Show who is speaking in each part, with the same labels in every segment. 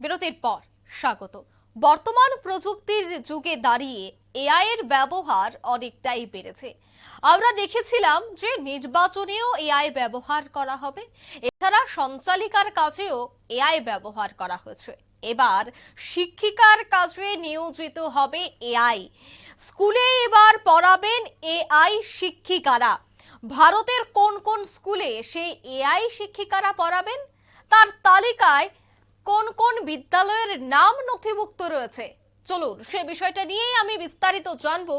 Speaker 1: বিরতির পর স্বাগত। বর্তমান প্রযুক্তির যুগে দাঁড়িয়ে এআই এর ব্যবহার অনেকটাই বেড়েছে। আমরা দেখেছিলাম যে নির্বাচনেও এআই ব্যবহার করা হবে। এছাড়া সঞ্চালিকার কাজেও এআই ব্যবহার করা হয়েছে। এবার শিক্ষিকার কাজে নিয়োজিত হবে এআই। স্কুলে এবার পড়াবেন এআই শিক্ষিকারা। ভারতের কোন কোন স্কুলে সেই এআই শিক্ষিকারা পড়াবেন? তার তালিকায় কোন কোন বিদ্যালয়ের নাম নথিভুক্ত রয়েছে? চলুন, সে বিষয়টা নিয়েই আমি বিস্তারিত জানব।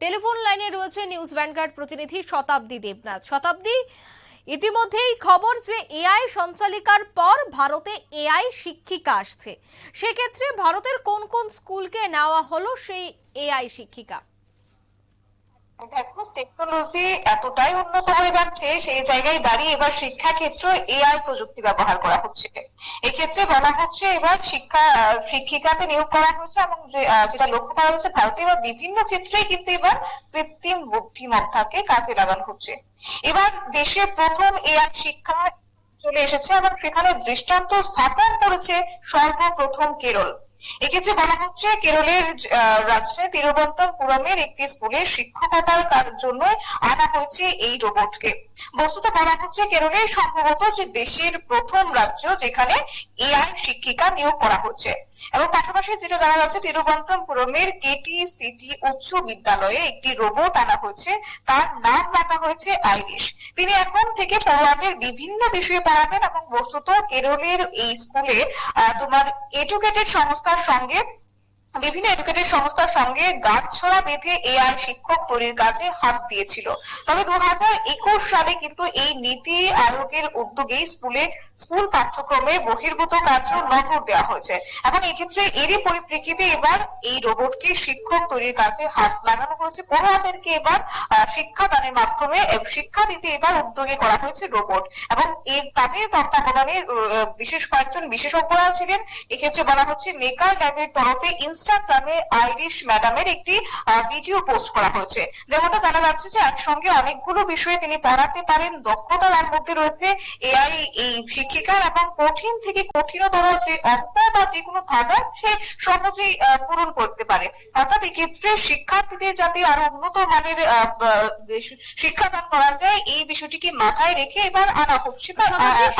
Speaker 1: টেলিফোন লাইনে রয়েছে নিউজ ভ্যানগার্ড প্রতিনিধি শতাব্দী দেবনাথ। শতাব্দী, ইতিমধ্যেই খবর যে এআই সঞ্চালিকার পর ভারতে এআই শিক্ষিকা আসছে। সেক্ষেত্রে ভারতের কোন কোন স্কুলকে নেওয়া হলো সেই এআই শিক্ষিকা?
Speaker 2: দেখো টেকনোলজি এতটাই উন্নত হয়ে যাচ্ছে, সেই জায়গায় দাঁড়িয়ে এবার শিক্ষা ক্ষেত্র এআই প্রযুক্তি ব্যবহার করা হচ্ছে। এক্ষেত্রে বলা হচ্ছে এবার শিক্ষা শিক্ষিকাতে নিয়োগ করা হয়েছে এবং যেটা লক্ষ্য করা হচ্ছে, ভারতে এবার বিভিন্ন ক্ষেত্রে কিন্তু এবার কৃত্রিম বুদ্ধিমত্তাকে কাজে লাগানো হচ্ছে। এবার দেশে প্রথম এআই শিক্ষা চলে এসেছে এবং সেখানে দৃষ্টান্ত স্থাপন করেছে সর্বপ্রথম কেরল। এক্ষেত্রে বলা হচ্ছে কেরলের রাজ্যে তিরুবনন্তপুরমের একটি স্কুলে শিক্ষকতার জন্য আনা হয়েছে এই রোবটকে বস্তুত বলা হচ্ছে কেরলের সম্ভবত যে দেশের প্রথম রাজ্য যেখানে এআই শিক্ষিকা নিয়োগ করা হচ্ছে। এবং পাশাপাশি যেটা জানা যাচ্ছে তিরুবনন্তপুরমের কেটি উচ্চ বিদ্যালয়ে একটি রোবট আনা হয়েছে। তার নাম রাখা হয়েছে আইরিশ। তিনি এখন থেকে পড়ুয়াদের বিভিন্ন বিষয়ে পড়াবেন এবং বস্তুত কেরলের এই স্কুলে তোমার এডুকেটেড সংস্থার সঙ্গে, বিভিন্ন এডুকেটেড সংস্থার সঙ্গে গাছ গাঁটছড়া বেঁধে এ আর শিক্ষক তৈরির কাজে হাত দিয়েছিল। তবে দু হাজার একুশ সালে কিন্তু এই নীতি আয়োগের উদ্যোগে স্কুলে স্কুল পাঠ্যক্রমে বহির্ভূত কাজেও নজর দেওয়া হয়েছে। এবং এক্ষেত্রে এরই পরিপ্রেক্ষিতে এবার এই রোবটকে শিক্ষক তৈরির কাজে হাত লাগানো হয়েছে। পড়ুয়াদেরকে এবার শিক্ষাদানের মাধ্যমে শিক্ষা দিতে এবার উদ্যোগে করা হয়েছে রোবট। এবং এর তাদের তত্ত্বাবধানে বিশেষ কয়েকজন বিশেষজ্ঞরা ছিলেন। এক্ষেত্রে বলা হচ্ছে মেকার ল্যাবের তরফে ইনস্টাগ্রামে আইরিশ ম্যাডামের একটি ভিডিও পোস্ট করা হয়েছে। যেমনটা জানা যাচ্ছে যে একসঙ্গে অনেকগুলো বিষয়ে তিনি পড়াতে পারেন। দক্ষতা তার মধ্যে রয়েছে। এআই এই শিক্ষিকার এবং কঠিন থেকে কঠিনতর যে অঙ্ক বা যে কোনো ধাঁধা সে সহজেই পূরণ করতে পারে। অর্থাৎ এক্ষেত্রে শিক্ষার্থীদের যাতে আরও উন্নত মানের শিক্ষাদান করা যায় এই বিষয়টিকে মাথায় রেখে এবার আনা হচ্ছে।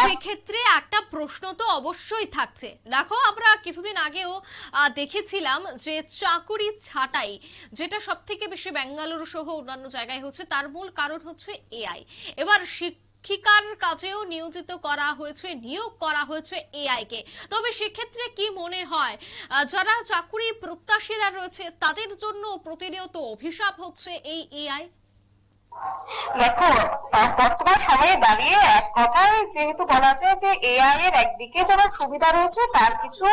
Speaker 1: সেক্ষেত্রে একটা প্রশ্ন তো অবশ্যই থাকছে। দেখো আমরা কিছুদিন আগেও দেখেছিলাম যে চাকুরি ছাঁটাই যেটা সব থেকে বেশি বেঙ্গালুরু সহ অন্যান্য জায়গায় হচ্ছে তার মূল কারণ হচ্ছে এআই এবার শিক্ষিকার কাজেও নিয়োজিত করা হয়েছে, নিয়োগ করা হয়েছে এআই কে। তবে সেক্ষেত্রে কি মনে হয়? যারা চাকুরি প্রত্যাশীরা রয়েছে, তাদের জন্য প্রতিনিয়ত অভিশাপ হচ্ছে এই এআই
Speaker 2: দেখো বর্তমান সময়ে দাঁড়িয়ে এক কথায় যেহেতু বলা যায় যে এআই এর একদিকে যেমন সুবিধা রয়েছে, তার কিছু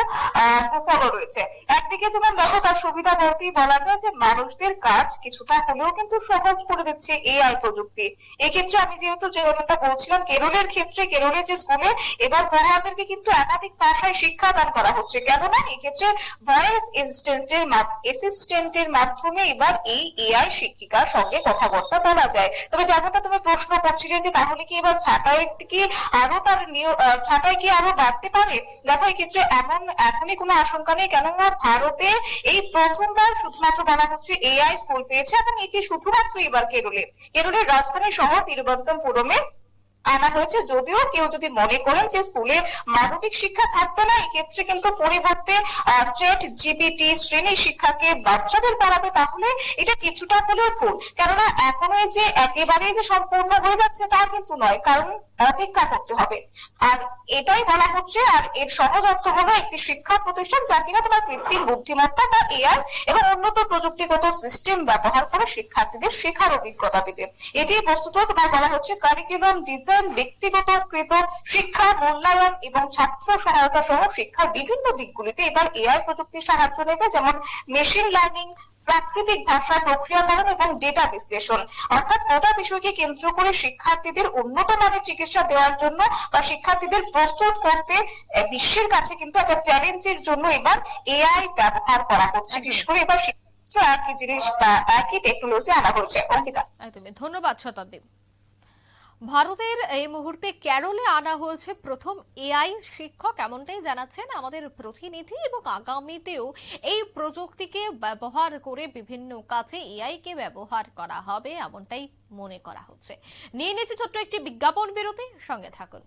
Speaker 2: কুফলও রয়েছে। একদিকে যেমন দেখো, তার সুবিধা বলতেই বলা যায় যে মানুষদের কাজ কিছুটা হলেও কিন্তু সহজ করে দিচ্ছে এআই প্রযুক্তি। এক্ষেত্রে আমি যেহেতু যেমনটা বলছিলাম, কেরলের ক্ষেত্রে, কেরলের যে স্কুলে, এবার পড়ুয়াদেরকে কিন্তু একাধিক ভাষায় শিক্ষাদান করা হচ্ছে। কেননা, এক্ষেত্রে ভয়েস অ্যাসিস্ট্যান্টের অ্যাসিস্ট্যান্টের মাধ্যমে এবার এই এআই শিক্ষিকার সঙ্গে কথাবার্তা বলা যায়। তবে যেমনটা তুমি প্রশ্ন করছিলে যে তাহলে কি এবার ছাঁটাই কি আরও তার ছাঁটাই কি আরও বাড়তে পারে? দেখো এই ক্ষেত্রে এমন এখনই কোনো আশঙ্কা নেই, কেননা ভারতে এই প্রথমবার শুধুমাত্র বলা হচ্ছে এআই স্কুল পেয়েছে এবং এটি শুধুমাত্র এবার কেরলে। কেরলের রাজধানী শহর তিরুবনন্তপুরমে আনা হয়েছে। যদিও কেউ যদি মনে করেন যে স্কুলে মানবিক শিক্ষা থাকবে না, এক্ষেত্রে কিন্তু পরিবর্তে চ্যাট জিপিটি শ্রেণি শিক্ষাকে বাচ্চাদের পড়াবে তাহলে এটা কিছুটা হলেও ভুল। কেননা এখনও যে একেবারেই যে সম্পূর্ণ হয়ে যাচ্ছে তা কিন্তু নয়। কারণ অপেক্ষা করতে হবে। আর এটাই বলা হচ্ছে, আর এর সহজ অর্থ হলো একটি শিক্ষা প্রতিষ্ঠান যা কিনা তোমার কৃত্রিম বুদ্ধিমত্তা বা এআই এবং উন্নত প্রযুক্তিগত সিস্টেম ব্যবহার করে শিক্ষার্থীদের শেখার অভিজ্ঞতা দেবে। এটি বস্তুত তোমার বলা হচ্ছে কারিকুলাম ডিজাইন ব্যক্তিগত কৃত শিক্ষা, মূল্যায়ন এবং ছাত্র সহায়তা সহ শিক্ষার বিভিন্ন দিকগুলিতে এবার এআই প্রযুক্তির সাহায্য নেবে, যেমন মেশিন লার্নিং প্রাকৃতিক ভাষা প্রক্রিয়াকরণ এবং ডেটা বিশ্লেষণ। অর্থাৎ গোটা বিষয়কে কেন্দ্র করে শিক্ষার্থীদের উন্নত মানের চিকিৎসা দেওয়ার জন্য বা শিক্ষার্থীদের প্রস্তুত করতে বিশ্বের কাছে কিন্তু একটা চ্যালেঞ্জের জন্য এবার এআই ব্যবহার করা হচ্ছে। বিশেষ করে এবার শিক্ষা একই জিনিস বা একই টেকনোলজি আনা হয়েছে। অঙ্কিতা।
Speaker 1: একদমই। ধন্যবাদ শতাব্দী। ভারতের এই মুহূর্তে ক্যারলে আনা হয়েছে প্রথম এআই শিক্ষক, এমনটাই জানাচ্ছেন আমাদের প্রতিনিধি এবং আগামীতেও এই প্রযুক্তিকে ব্যবহার করে বিভিন্ন কাজে এআই কে ব্যবহার করা হবে, এমনটাই মনে করা হচ্ছে। নিয়ে নিচ্ছে ছোট্ট একটি বিজ্ঞাপন বিরতি, সঙ্গে থাকুন।